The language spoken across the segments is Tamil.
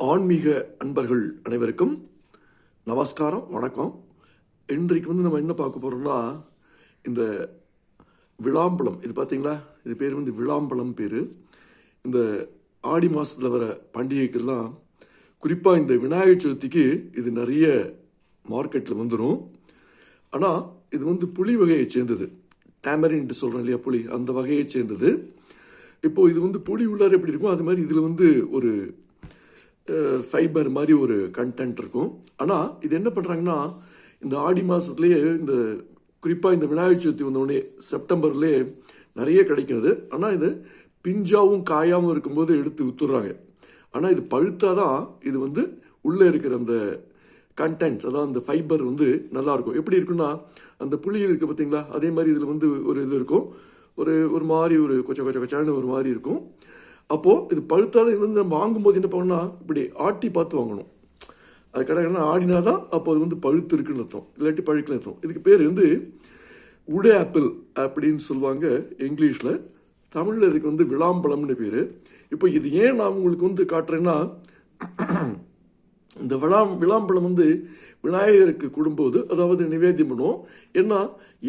ஆன்மீக அன்பர்கள் அனைவருக்கும் நமஸ்காரம் வணக்கம். இன்றைக்கு வந்து நம்ம என்ன பார்க்க போகிறோம்னா இந்த விளாம்பழம். இது பார்த்தீங்களா? இது பேர் வந்து விளாம்பழம் பேர். இந்த ஆடி மாதத்தில் வர பண்டிகைக்கெல்லாம் குறிப்பாக இந்த விநாயகர் சதுர்த்திக்கு இது நிறைய மார்க்கெட்டில் வந்துடும் ஆனால் இது வந்து புளி வகையை சேர்ந்தது. டேமரின்ட்டு சொல்கிறோம் இல்லையா புளி அந்த வகையை சேர்ந்தது. இப்போ இது வந்து புளி உள்ளார் எப்படி இருக்கும் அது மாதிரி இதில் வந்து ஒரு ஃபைபர் மாதிரி ஒரு கண்டென்ட் இருக்கும். ஆனால் இது என்ன பண்ணுறாங்கன்னா இந்த ஆடி மாதத்துலேயே இந்த குறிப்பாக இந்த விநாயகர் சதுர்த்தி வந்தோடனே செப்டம்பர்லேயே நிறைய கிடைக்கிறது. ஆனால் இது பிஞ்சாவும் காயாவும் இருக்கும்போது எடுத்து வித்துடுறாங்க. ஆனால் இது பழுத்தாதான் இது வந்து உள்ளே இருக்கிற அந்த கண்டென்ட்ஸ் அதாவது அந்த ஃபைபர் வந்து நல்லாயிருக்கும். எப்படி இருக்குன்னா அந்த புளி இருக்குது பார்த்தீங்களா? அதே மாதிரி இதில் வந்து ஒரு இது இருக்கும். ஒரு ஒரு மாதிரி ஒரு கொச்ச கொச்ச கொச்சான ஒரு மாதிரி இருக்கும். அப்போது இது பழுத்தாத இது வந்து நம்ம வாங்கும்போது என்ன பண்ணணும்னா இப்படி ஆட்டி பார்த்து வாங்கணும். அது கடை ஆடினா தான் அப்போ அது வந்து பழுத்து இருக்குன்னு அர்த்தம். இல்லாட்டி பழுக்கல அர்த்தம். இதுக்கு பேர் வந்து உடை ஆப்பிள் அப்படின்னு சொல்லுவாங்க இங்கிலீஷில். தமிழில் இதுக்கு வந்து விளாம்பழம்னு பேர். இப்போ இது ஏன் நான் உங்களுக்கு வந்து காட்டுறேன்னா இந்த விளாம் விளாம்பழம் வந்து விநாயகருக்கு கொடுக்கும்போது அதாவது நிவேதியம் பண்ணுவோம். ஏன்னா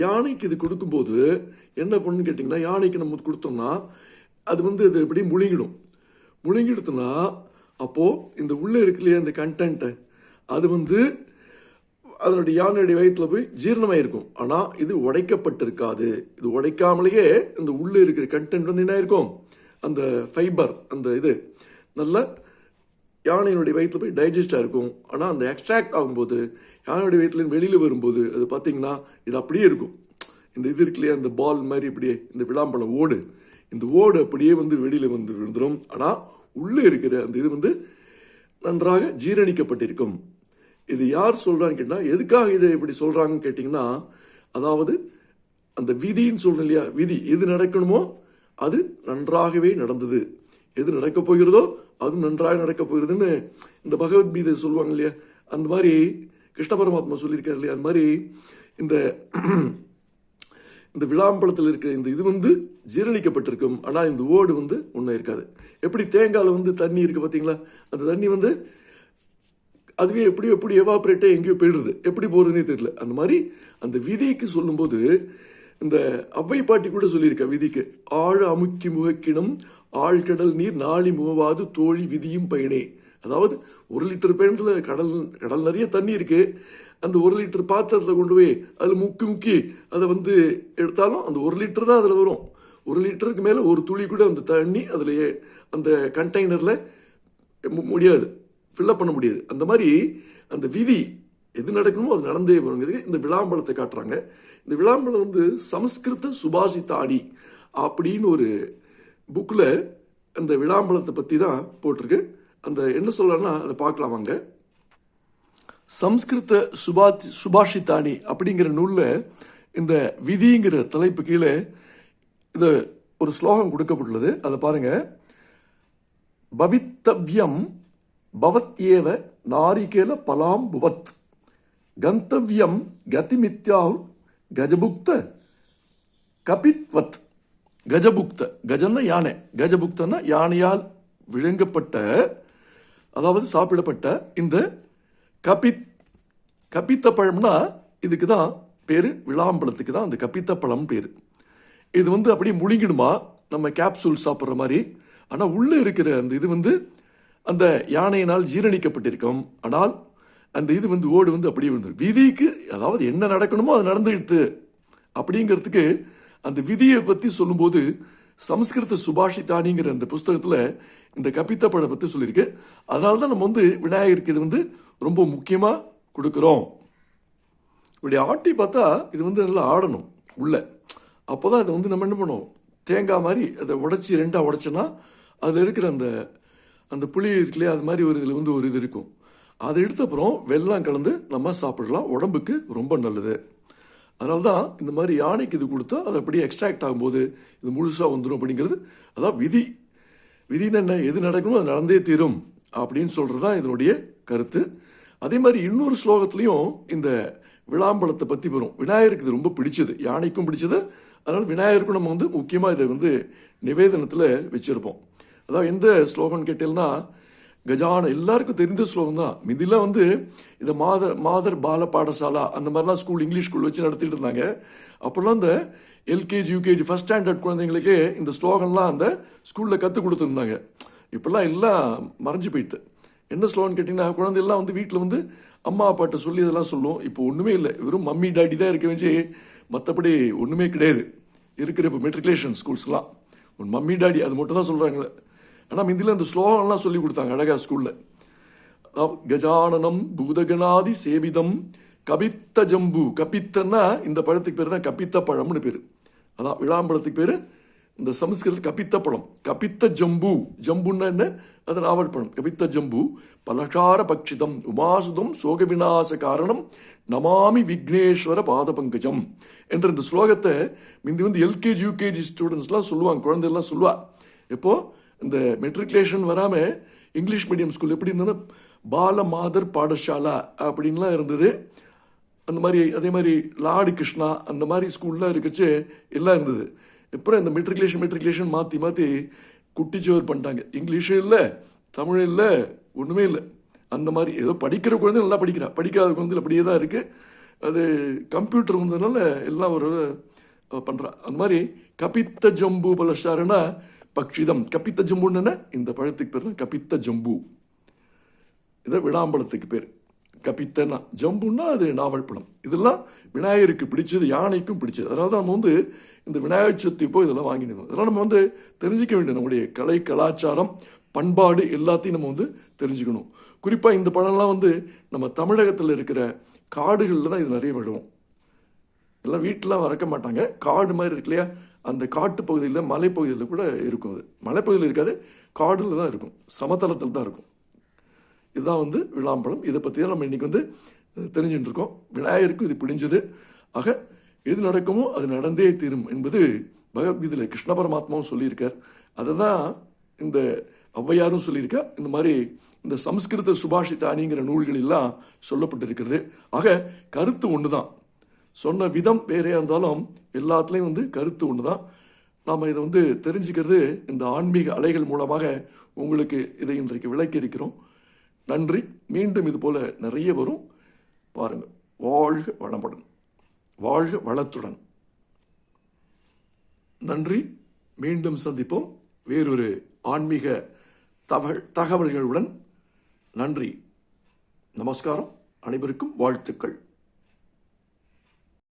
யானைக்கு இது கொடுக்கும்போது என்ன பண்ணுன்னு கேட்டிங்கன்னா யானைக்கு நம்ம கொடுத்தோம்னா அது வந்து அது எப்படி முழுங்கிடும். முழுங்கிடுத்துனா அப்போது இந்த உள்ளே இருக்கு இல்லையா இந்த கண்டென்ட்டை அது வந்து அதனுடைய யானையுடைய வயிற்றுல போய் ஜீரணமாயிருக்கும். ஆனால் இது உடைக்கப்பட்டிருக்காது. இது உடைக்காமலேயே இந்த உள்ளே இருக்கிற கண்டென்ட் வந்து என்ன இருக்கும் அந்த ஃபைபர் அந்த இது நல்ல யானையினுடைய வயிற்றுல போய் டைஜஸ்டாக இருக்கும் ஆனால் அந்த எக்ஸ்ட்ராக்ட் ஆகும்போது யானையுடைய வயிற்றுலேருந்து வெளியில் வரும்போது அது பார்த்தீங்கன்னா இது அப்படியே இருக்கும். இந்த இது இருக்கு இல்லையா இந்த பால் மாதிரி இப்படியே இந்த விளாம்பழம் ஓடு. இந்த ஓடு அப்படியே வந்து வெளியில் வந்து விழுந்துடும் ஆனால் உள்ளே இருக்கிற அந்த இது வந்து நன்றாக ஜீரணிக்கப்பட்டிருக்கும். இது யார் சொல்கிறான்னு கேட்டால் எதுக்காக இதை இப்படி சொல்கிறாங்கன்னு கேட்டிங்கன்னா அதாவது அந்த விதின்னு சொல்கிறேன் இல்லையா விதி எது நடக்கணுமோ அது நன்றாகவே நடந்தது. எது நடக்கப் போகிறதோ அதுவும் நன்றாக நடக்கப் போகிறதுன்னு இந்த பகவத்கீதை சொல்லுவாங்க இல்லையா? அந்த மாதிரி கிருஷ்ண பரமாத்மா சொல்லியிருக்காரு இல்லையா? அந்த மாதிரி இந்த இந்த விளாம்பழத்தில் இருக்கிற இந்த இது வந்து ஜீரணிக்கப்பட்டிருக்கும். ஆனால் இந்த ஓடு வந்து ஒன்றும் இருக்காது. எப்படி தேங்காயில் வந்து தண்ணி இருக்குது பார்த்தீங்களா அந்த தண்ணி வந்து அதுவே எப்படி எப்படி எவாப்ரேட்டே எங்கேயோ போயிடுது. எப்படி போகிறதுனே தெரியல. அந்த மாதிரி அந்த விதிக்கு சொல்லும்போது இந்த அவ்வை பாட்டி கூட சொல்லியிருக்கா விதிக்கு ஆழ அமுக்கி முகக்கினம் ஆழ்கடல் நீர் நாளி மூவாது தோழி விதியும் பயனே. அதாவது ஒரு லிட்டர் பயணத்தில் கடல் கடல் நிறைய தண்ணி இருக்கு. அந்த ஒரு லிட்டர் பாத்திரத்தில் கொண்டு போய் அதில் முக்கி முக்கி அதை வந்து எடுத்தாலும் அந்த ஒரு லிட்டர் தான் அதில் வரும். ஒரு லிட்டருக்கு மேலே ஒரு துளி கூட அந்த தண்ணி அதில் அந்த கண்டெய்னரில் முடியாது. ஃபில்லப் பண்ண முடியாது. அந்த மாதிரி அந்த விதி எது நடக்கணுமோ அது நடந்தே வருங்கிறது இந்த விளாம்பழத்தை காட்டுறாங்க. இந்த விளாம்பழம் வந்து சமஸ்கிருத சுபாஷிதாடி அப்படின்னு ஒரு புக்கில் அந்த விளாம்பழத்தை பற்றி தான் போட்டிருக்கு. அந்த என்ன சொல்கிறேன்னா அதை பார்க்கலாம் வாங்க. சம்ஸ்கிருத சுபா சுபாஷிதானி அப்படிங்கிற நூலில் இந்த விதிங்கிற தலைப்பு கீழே இது ஒரு ஸ்லோகம் கொடுக்கப்பட்டுள்ளது. அதை பாருங்க. பவித்தவ்யம் பவத்யேவ நாரிகேல பலாம் புவத் கந்தவ்யம் கதிமித்யாஹு கஜபுக்த கபித்வத். கஜபுக்த கஜன்னா யானை. கஜபுக்தன்னா யானையால் விழுங்கப்பட்ட அதாவது சாப்பிடப்பட்ட இந்த கபித் கப்பித்த பழம்னா இதுக்கு தான் பேர் விளாம்பழத்துக்கு தான் அந்த கப்பித்த பழம் பேர். இது வந்து அப்படியே முழுங்கிடுமா? நம்ம கேப்சூல் சாப்பிட்ற மாதிரி. ஆனால் உள்ளே இருக்கிற அந்த இது வந்து அந்த யானையினால் ஜீரணிக்கப்பட்டிருக்கும். ஆனால் அந்த இது வந்து ஓடு வந்து அப்படியே விழுந்துடும் விதிக்கு அதாவது என்ன நடக்கணுமோ அது நடந்துகிட்டு அப்படிங்கிறதுக்கு அந்த விதியை பற்றி சொல்லும்போது சமஸ்கிருத சுபாஷிதானிங்கிற அந்த புஸ்தகத்தில் இந்த கபித்த பழம் பற்றி சொல்லியிருக்கு. அதனால தான் நம்ம வந்து விநாயகருக்கு இது வந்து ரொம்ப முக்கியமாக கொடுக்குறோம். இப்படி ஆட்டி பார்த்தா இது வந்து நல்லா ஆடணும் உள்ள. அப்போ தான் இதை வந்து நம்ம என்ன பண்ணுவோம்? தேங்காய் மாதிரி அதை உடச்சி ரெண்டாக உடைச்சோன்னா அதில் இருக்கிற அந்த அந்த புளி இருக்குல்லையே அது மாதிரி ஒரு இதில் வந்து ஒரு இது இருக்கும். அதை எடுத்த அப்புறம் வெள்ளம் கலந்து நம்ம சாப்பிடலாம். உடம்புக்கு ரொம்ப நல்லது. அதனால தான் இந்த மாதிரி யானைக்கு இது கொடுத்தா அது அப்படியே எக்ஸ்ட்ராக்ட் ஆகும்போது இது முழுசாக வந்துடும் அப்படிங்கிறது. அதான் விதி. விதின்னு என்ன? எது நடக்கணும் அது நடந்தே தீரும் அப்படின்னு சொல்கிறது தான் இதனுடைய கருத்து. அதே மாதிரி இன்னொரு ஸ்லோகத்துலேயும் இந்த விளாம்பழத்தை பற்றி வரும். விநாயகருக்கு இது ரொம்ப பிடிச்சது. யானைக்கும் பிடிச்சது. அதனால் விநாயகருக்கும் நம்ம வந்து முக்கியமாக இதை வந்து நிவேதனத்தில் வச்சுருப்போம். அதாவது எந்த ஸ்லோகம்னு கேட்டீங்கன்னா கஜான எல்லாருக்கும் தெரிந்த ஸ்லோகம் தான் மிதில வந்து இந்த மாதர் மாதர் பால பாடசாலா அந்த மாதிரிலாம் ஸ்கூல் இங்கிலீஷ் ஸ்கூல் வச்சு நடத்திட்டு இருந்தாங்க. அப்போல்லாம் இந்த எல்கேஜி யூகேஜி ஃபஸ்ட் ஸ்டாண்டர்ட் குழந்தைங்களுக்கு இந்த ஸ்லோகன்லாம் அந்த ஸ்கூலில் கற்றுக் கொடுத்துருந்தாங்க. இப்போல்லாம் எல்லாம் மறைஞ்சு போயிட்டு. என்ன ஸ்லோகன் கேட்டிங்கன்னா குழந்தையெல்லாம் வந்து வீட்டில் வந்து அம்மா அப்பாட்ட சொல்லி இதெல்லாம் சொல்லுவோம் இப்போ ஒன்றுமே இல்லை. வெறும் மம்மி டாடி தான் இருக்க வச்சு மற்றபடி ஒன்றுமே கிடையாது. இருக்கிற இப்போ மெட்ரிகுலேஷன் ஸ்கூல்ஸ்லாம் உன் மம்மி டாடி அது மட்டும் தான் சொல்கிறாங்களே ஆனால் இந்தியில் அந்த ஸ்லோகம்லாம் சொல்லி கொடுத்தாங்க அழகா ஸ்கூலில் கஜானனம் பூதகணாதி சேவிதம் கபித்த ஜம்பு. கபித்தன்னா இந்த பழத்துக்கு பேர் தான் கபித்த பழம்னு பேர். அதான் விழாம்பழத்துக்கு பேர் இந்த சமஸ்கிருத கபித்த பழம். கபித்த ஜம்பு. ஜம்புன்னா என்ன? அது நாவல் பழம். கபித்த ஜம்பு. பலஷார பக்ஷிதம். உமாசுதம் சோக விநாச காரணம். நமாமி விக்னேஸ்வர பாத பங்கஜம் என்ற இந்த ஸ்லோகத்தை முந்தி வந்து எல்கேஜி யூகேஜி ஸ்டூடெண்ட்ஸ்லாம் சொல்லுவாங்க. குழந்தைலாம் சொல்லுவா. எப்போது இந்த மெட்ரிகுலேஷன் வராமல் இங்கிலீஷ் மீடியம் ஸ்கூல் எப்படி இருந்ததுன்னா பால மாதர் பாடசாலா அப்படின்லாம் இருந்தது. அந்த மாதிரி அதே மாதிரி லார்டு கிருஷ்ணா அந்த மாதிரி ஸ்கூல்லாம் இருக்கச்சு எல்லாம் இருந்தது. அப்புறம் இந்த மெட்ரிகுலேஷன் மெட்ரிகுலேஷன் மாற்றி மாற்றி குட்டிச்சோர் பண்ணிட்டாங்க. இங்கிலீஷும் இல்லை தமிழ் இல்லை ஒன்றுமே இல்லை. அந்த மாதிரி ஏதோ படிக்கிற குழந்தை நல்லா படிக்கிறா. படிக்காத குழந்தைகள் அப்படியே தான் இருக்குது அது கம்ப்யூட்டர் வந்ததுனால எல்லாம் ஒரு பண்ணுறா அந்த மாதிரி கபித்த ஜம்பு பலஷாருன்னா பக்ஷிதம். கபித்த ஜம்புன்னு இந்த பழத்துக்கு பேர் தான் கபித்த ஜம்பு. இதை விடாம்பழத்துக்கு பேர். கபித்தனா ஜம்புன்னா அது நாவல் பழம் இதெல்லாம் விநாயகருக்கு பிடிச்சது யானைக்கும் பிடிச்சது. அதனால தான் நம்ம வந்து இந்த விநாயகர் சதுர்த்தி போய் இதெல்லாம் வாங்கினோம் அதெல்லாம் நம்ம வந்து தெரிஞ்சிக்க வேண்டிய நம்முடைய கலை கலாச்சாரம் பண்பாடு எல்லாத்தையும் நம்ம வந்து தெரிஞ்சுக்கணும். குறிப்பாக இந்த பழம்லாம் வந்து நம்ம தமிழகத்தில் இருக்கிற காடுகளில் தான் இது நிறைய விழுவோம். எல்லாம் வீட்டிலாம் வரக்க மாட்டாங்க. காடு மாதிரி இருக்கு இல்லையா? அந்த காட்டு பகுதியில் மலைப்பகுதியில் கூட இருக்கும் அது. மலைப்பகுதியில் இருக்காது காடில் தான் இருக்கும். சமதளத்தில் தான் இருக்கும். இதுதான் வந்து விளாம்பழம். இதை பற்றி தான் நம்ம இன்னைக்கு வந்து தெரிஞ்சுட்டு இருக்கோம். விநாயகருக்கும் இது பிடிஞ்சது. ஆக எது நடக்குமோ அது நடந்தே தீரும் என்பது பகவத்கீதையில் கிருஷ்ண பரமாத்மாவும் சொல்லியிருக்கார். அதை தான் இந்த ஔவையாரும் சொல்லியிருக்கா இந்த மாதிரி இந்த சம்ஸ்கிருத சுபாஷிதானிங்கிற நூல்கள் எல்லாம் சொல்லப்பட்டிருக்கிறது. ஆக கருத்து ஒன்று தான் சொன்ன விதம் வேறையாக இருந்தாலும் எல்லாத்துலேயும் வந்து கருத்து ஒன்று தான் நாம் இதை வந்து தெரிஞ்சுக்கிறது இந்த ஆன்மீக அலைகள் மூலமாக உங்களுக்கு இதை இன்றைக்கு விளக்கி இருக்கிறோம். நன்றி. மீண்டும் இது போல் நிறைய வரும். பாருங்கள் வாழ்க வளமுடன். வாழ்க வளத்துடன். நன்றி. மீண்டும் சந்திப்போம். வேறொரு ஆன்மீக தகவல் தகவல்களுடன். நன்றி. நமஸ்காரம். அனைவருக்கும் வாழ்த்துக்கள்.